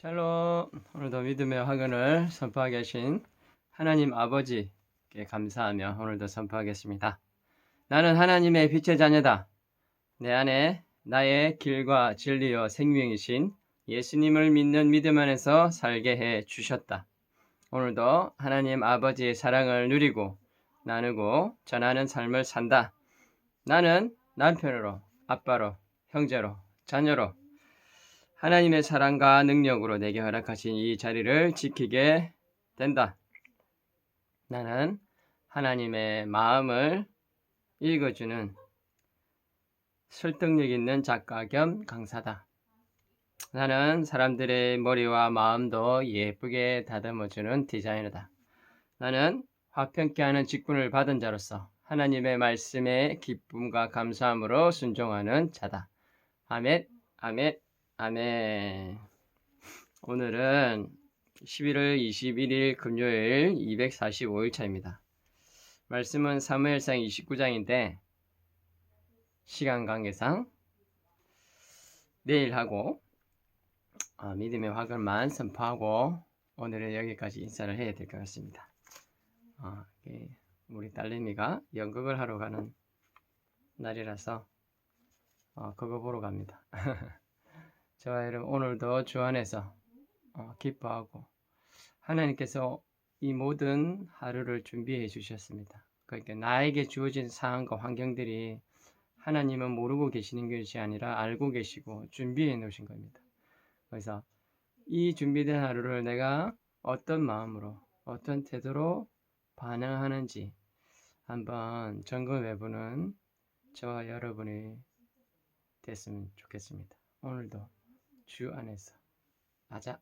샬롬 오늘도 믿음의 화근을 선포하게 하신 하나님 아버지께 감사하며 오늘도 선포하겠습니다. 나는 하나님의 빛의 자녀다. 내 안에 나의 길과 진리요 생명이신 예수님을 믿는 믿음 안에서 살게 해 주셨다. 오늘도 하나님 아버지의 사랑을 누리고 나누고 전하는 삶을 산다. 나는 남편으로, 아빠로, 형제로, 자녀로 하나님의 사랑과 능력으로 내게 허락하신 이 자리를 지키게 된다. 나는 하나님의 마음을 읽어주는 설득력 있는 작가 겸 강사다. 나는 사람들의 머리와 마음도 예쁘게 다듬어주는 디자이너다. 나는 화평케 하는 직분을 받은 자로서 하나님의 말씀에 기쁨과 감사함으로 순종하는 자다. 아멘, 아멘, 아멘. 오늘은 11월 21일 금요일 245일 차입니다. 말씀은 사무엘상 29장인데 시간 관계상 내일 하고 어, 믿음의 화근만 선포하고 오늘은 여기까지 인사를 해야 될 것 같습니다. 어, 예, 우리 딸내미가 연극을 하러 가는 날이라서 어, 그거 보러 갑니다. 저와 여러분 오늘도 주 안에서 어, 기뻐하고 하나님께서 이 모든 하루를 준비해 주셨습니다. 그러니까 나에게 주어진 상황과 환경들이 하나님은 모르고 계시는 것이 아니라 알고 계시고 준비해 놓으신 겁니다. 그래서 이 준비된 하루를 내가 어떤 마음으로 어떤 태도로 반응하는지 한번 점검해 보는 저와 여러분이 됐으면 좋겠습니다. 오늘도 주 안에서. 아자